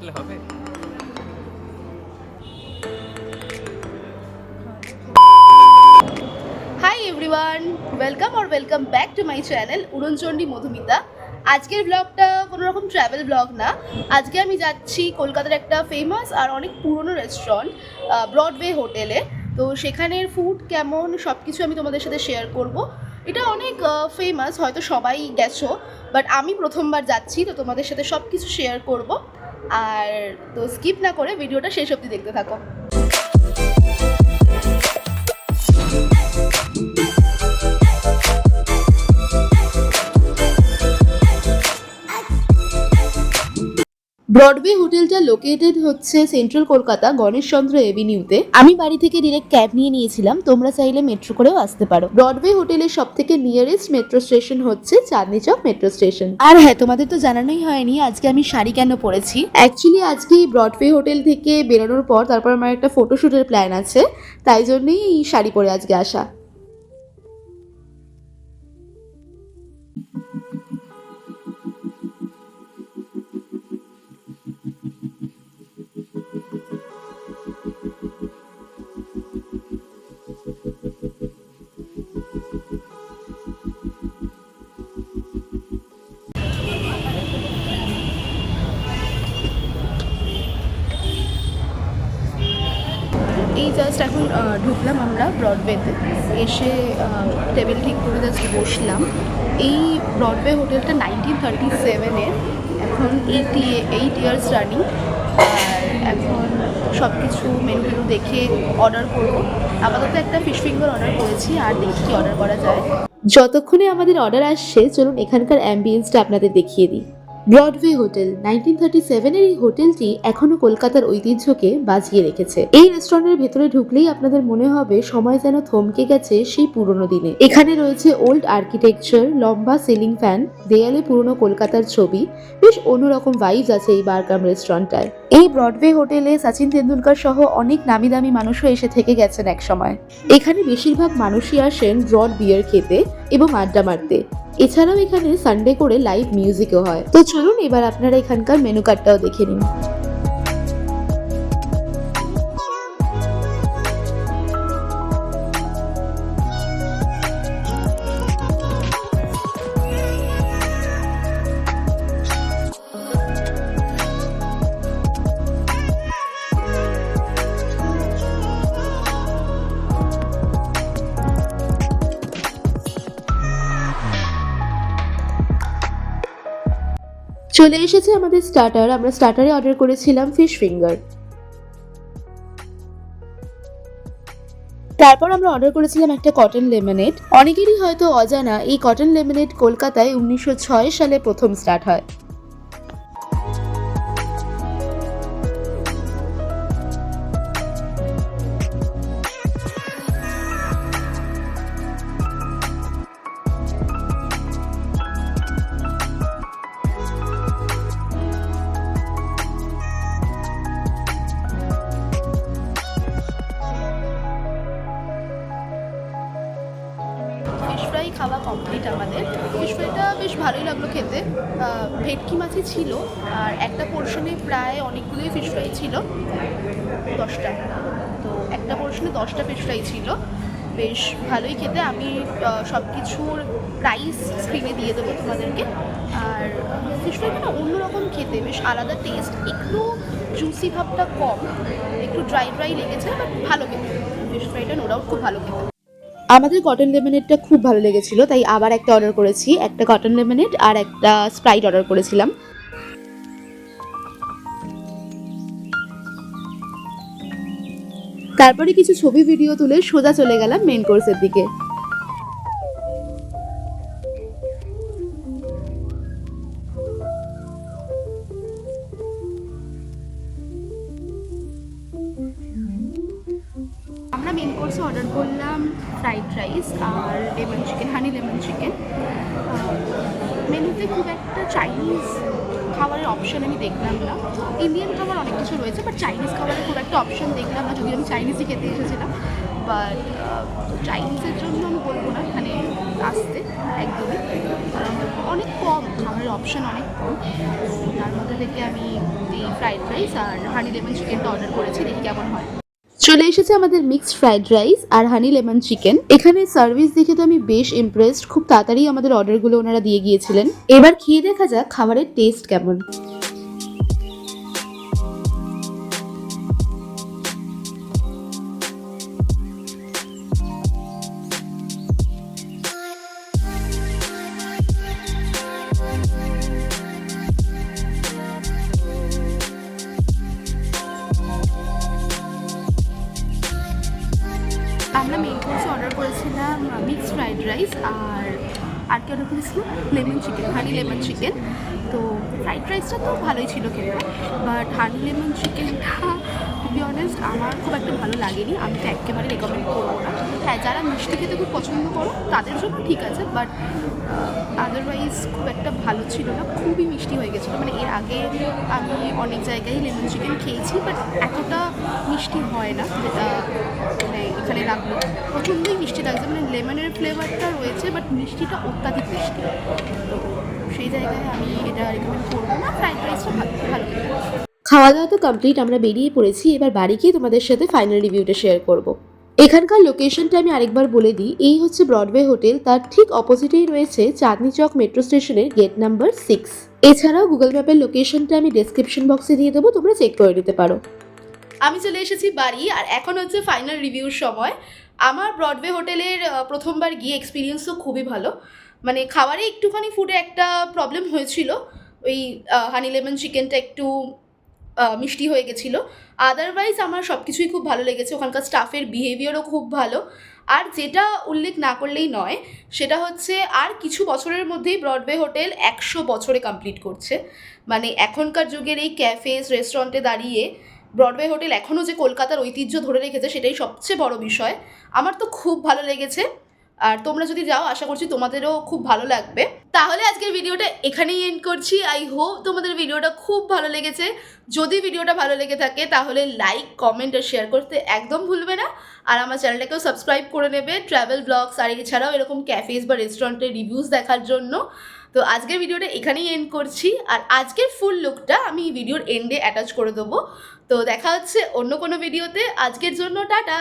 আসলে হবে। Hi everyone welcome or welcome back to my channel Uronchondi Madhumita আজকের ব্লগটা কোনো রকম ট্রাভেল ব্লগ না। আজকে আমি যাচ্ছি কলকাতার একটা ফেমাস আর অনেক পুরনো রেস্টুরেন্ট ব্রডওয়ে হোটেলে তো সেখানের ফুড কেমন সব কিছু আমি তোমাদের সাথে শেয়ার করব। এটা অনেক ফেমাস হয়তো সবাই গেছো বাট আমি প্রথমবার যাচ্ছি, তো তোমাদের সাথে সব কিছু শেয়ার করব। আর তো স্কিপ না করে ভিডিওটা শেষ অবধি দেখতে থাকো। ব্রডওয়ে হোটেলটা লোকেটেড হচ্ছে সেন্ট্রাল কলকাতা গণেশচন্দ্র এভিনিউতে আমি বাড়ি থেকে ডিরেক্ট ক্যাব নিয়ে নিয়েছিলাম তোমরা চাইলে মেট্রো করেও আসতে পারো। ব্রডওয়ে হোটেলের সব থেকে নিয়ারেস্ট মেট্রো স্টেশন হচ্ছে চাঁদনি চক মেট্রো স্টেশন আর হ্যাঁ তোমাদের তো জানানোই হয়নি আজকে আমি শাড়ি কেন পরেছি? অ্যাকচুয়ালি আজকে এই ব্রডওয়ে হোটেল থেকে বেরোনোর পর তারপর আমার একটা ফটোশ্যুটের প্ল্যান আছে তাই জন্যই এই শাড়ি পরে আজকে আসা। জাস্ট এখন ঢুকলাম আমরা ব্রডওয়েতে এসে টেবিল ঠিক করে জাস্ট বসলাম। এই ব্রডওয়ে হোটেলটা নাইনটিন থার্টি সেভেনের এখন এইটি এইট ইয়ার্স রানিং এখন সব কিছু মেনু দেখে অর্ডার করব। আপাতত একটা ফিশ ফিঙ্গার অর্ডার করেছি, আর দেখি কি অর্ডার করা যায়। যতক্ষণে আমাদের অর্ডার আসছে, চলুন এখানকার অ্যাম্বিয়েন্সটা আপনাদের দেখিয়ে দিই। ব্রডওয়ে হোটেল নাইনটিন থার্টি সেভেনের এই হোটেলটি এখনও কলকাতার ঐতিহ্যকে বাজিয়ে রেখেছে। এই রেস্টুরেন্টের ভেতরে ঢুকলেই আপনাদের মনে হবে সময় যেন থমকে গেছে সেই পুরনো দিনে। এখানে রয়েছে ওল্ড আর্কিটেকচার, লম্বা সিলিং ফ্যান, দেয়ালে পুরনো কলকাতার ছবি, বেশ অন্যরকম ভাইবস আছে এই বারকাম রেস্টুরেন্টটায়। এই ব্রডওয়ে হোটেলে সচিন তেন্ডুলকর সহ অনেক নামি দামি মানুষও এসে থেকে গেছেন এক সময় এখানে বেশিরভাগ মানুষই আসেন ব্রড বিয়ার খেতে এবং আড্ডা মারতে। এছাড়াও এখানে সানডে করে লাইভ মিউজিকও হয়। তো চলুন এবার আপনারা এখানকার মেনু কার্ডটাও দেখে নিন। চলে এসেছে আমাদের স্টার্টার আমরা স্টার্টারে অর্ডার করেছিলাম ফিশ ফিঙ্গার তারপর আমরা অর্ডার করেছিলাম একটা কটন লেমনেড অনেকেরই হয়তো অজানা, এই কটন লেমনেড কলকাতায় উনিশশো ছয় সালে প্রথম স্টার্ট হয়। ফিশ ফ্রাই খাওয়া কমপ্লিট আমাদের। ফিশ ফ্রাইটা বেশ ভালোই লাগল খেতে। ভেটকি মাছই ছিল, আর একটা পোর্শনে প্রায় অনেকগুলোই ফিশ ফ্রাই ছিল, দশটা। তো একটা পোর্শনে দশটা ফিশ ফ্রাই ছিল। বেশ ভালোই খেতে। আমি সব কিছুর প্রাইস স্ক্রিনে দিয়ে দেবো তোমাদেরকে। আর ফিশ ফ্রাইটা না অন্যরকম খেতে, বেশ আলাদা টেস্ট একটু জুসি ভাবটা কম, একটু ড্রাই ড্রাই লেগেছে বাট ভালো খেতে। ফিশ ফ্রাইটা নো ডাউট খুব ভালো খেতে। আমাদের কটন লেমনেডটা খুব ভালো লেগেছিল, তাই আবার একটা অর্ডার করেছি, একটা কটন লেমনেড আর একটা স্প্রাইট অর্ডার করেছিলাম। তারপরে কিছু ছবি ভিডিও তুলে সোজা চলে গেলাম মেন কোর্সের দিকে। আমরা মেন কোর্সে অর্ডার করলাম ফ্রাইড রাইস আর lemon chicken honey lemon chicken মেনুতে খুব একটা চাইনিজ খাবারের অপশন আমি দেখলাম না। ইন্ডিয়ান খাবার অনেক কিছু রয়েছে বাট চাইনিজ খাবারের খুব একটা অপশন দেখলাম না যদি আমি চাইনিজই খেতে এসেছিলাম। বাট চাইনিজের জন্য আমি বলব না, এখানে আসতে একদমই। অনেক কম খাবারের অপশান অনেক কম। তার মধ্যে থেকে আমি এই ফ্রাইড রাইস আর হানি লেমন চিকেনটা অর্ডার করেছি, দেখি কেমন হয়। চলে এসেছে আমাদের মিক্সড ফ্রাইড রাইস আর হানি লেমন চিকেন এখানে সার্ভিস দেখে তো আমি বেশ ইমপ্রেসড খুব তাড়াতাড়ি আমাদের অর্ডারগুলো ওনারা দিয়ে গিয়েছিলেন। এবার খেয়ে দেখা যাক খাবারের টেস্ট কেমন। আর আর কি অর্ডার করেছিলাম lemon chicken honey lemon chicken তো ফ্রাইড রাইসটা তো ভালোই ছিল খেতে। বাট হানি লেমন চিকেনটা টু বি অনেস্ট আমার খুব একটা ভালো লাগেনি। আমি তো একেবারে রেকমেন্ড করব না। হ্যাঁ যারা মিষ্টি খেতে খুব পছন্দ করো, তাদের জন্য ঠিক আছে। বাট আদারওয়াইজ খুব একটা ভালো ছিল না। খুবই মিষ্টি হয়ে গেছিল। মানে এর আগে আমি অনেক জায়গায় লেমন চিকেন খেয়েছি বাট এতটা মিষ্টি হয় না। যেটা মানে এখানে লাগল। প্রচণ্ডই মিষ্টি লাগছে। মানে লেমনের ফ্লেভারটা রয়েছে বাট মিষ্টিটা অত্যাধিক মিষ্টি। তো সেই জায়গায় আমি এটা রেকমেন্ড করব না ফ্রাইড রাইসটা ভালো ভালো। খাওয়া দাওয়া তো কমপ্লিট আমরা বেরিয়ে পড়েছি। এবার বাড়ি গিয়ে তোমাদের সাথে ফাইনাল রিভিউটা শেয়ার করব। এখানকার লোকেশনটা আমি আরেকবার বলে দিই। এই হচ্ছে ব্রডওয়ে হোটেল তার ঠিক অপোজিটেই রয়েছে চাঁদনি চক মেট্রো স্টেশনের গেট নাম্বার সিক্স এছাড়াও গুগল ম্যাপের লোকেশনটা আমি ডেসক্রিপশন বক্সে দিয়ে দেবো তোমরা চেক করে নিতে পারো। আমি চলে এসেছি বাড়ি আর এখন হচ্ছে ফাইনাল রিভিউর সময়। আমার ব্রডওয়ে হোটেলের প্রথমবার গিয়ে এক্সপিরিয়েন্সও খুবই ভালো। মানে খাবারে একটুখানি ফুডে একটা প্রবলেম হয়েছিল। ওই হানি লেমন চিকেনটা একটু মিষ্টি হয়ে গেছিল। আদারওয়াইজ আমার সব কিছুই খুব ভালো লেগেছে। ওখানকার স্টাফের বিহেভিয়ারও খুব ভালো। আর যেটা উল্লেখ না করলেই নয়, সেটা হচ্ছে আর কিছু বছরের মধ্যেই ব্রডওয়ে হোটেল একশো বছরে কমপ্লিট করছে। মানে এখনকার যুগের এই ক্যাফেস রেস্টুরেন্টে দাঁড়িয়ে ব্রডওয়ে হোটেল এখনও যে কলকাতার ঐতিহ্য ধরে রেখেছে সেটাই সবচেয়ে বড় বিষয়। আমার তো খুব ভালো লেগেছে। আর তোমরা যদি যাও, আশা করছি তোমাদেরও খুব ভালো লাগবে। তাহলে আজকের ভিডিওটা এখানেই এন্ড করছি। আই হোপ তোমাদের ভিডিওটা খুব ভালো লেগেছে। যদি ভিডিওটা ভালো লেগে থাকে, তাহলে লাইক কমেন্ট আর শেয়ার করতে একদম ভুলবে না। আর আমার চ্যানেলটাকেও সাবস্ক্রাইব করে নেবে ট্রাভেল ব্লগস আর এছাড়াও এরকম ক্যাফেস বা রেস্টুরেন্টের রিভিউস দেখার জন্য। তো আজকের ভিডিওটা এখানেই এন্ড করছি। আর আজকের ফুল লুকটা আমি ভিডিওর এন্ডে অ্যাটাচ করে দেবো। তো দেখা হচ্ছে অন্য কোনো ভিডিওতে আজকের জন্য টাটা।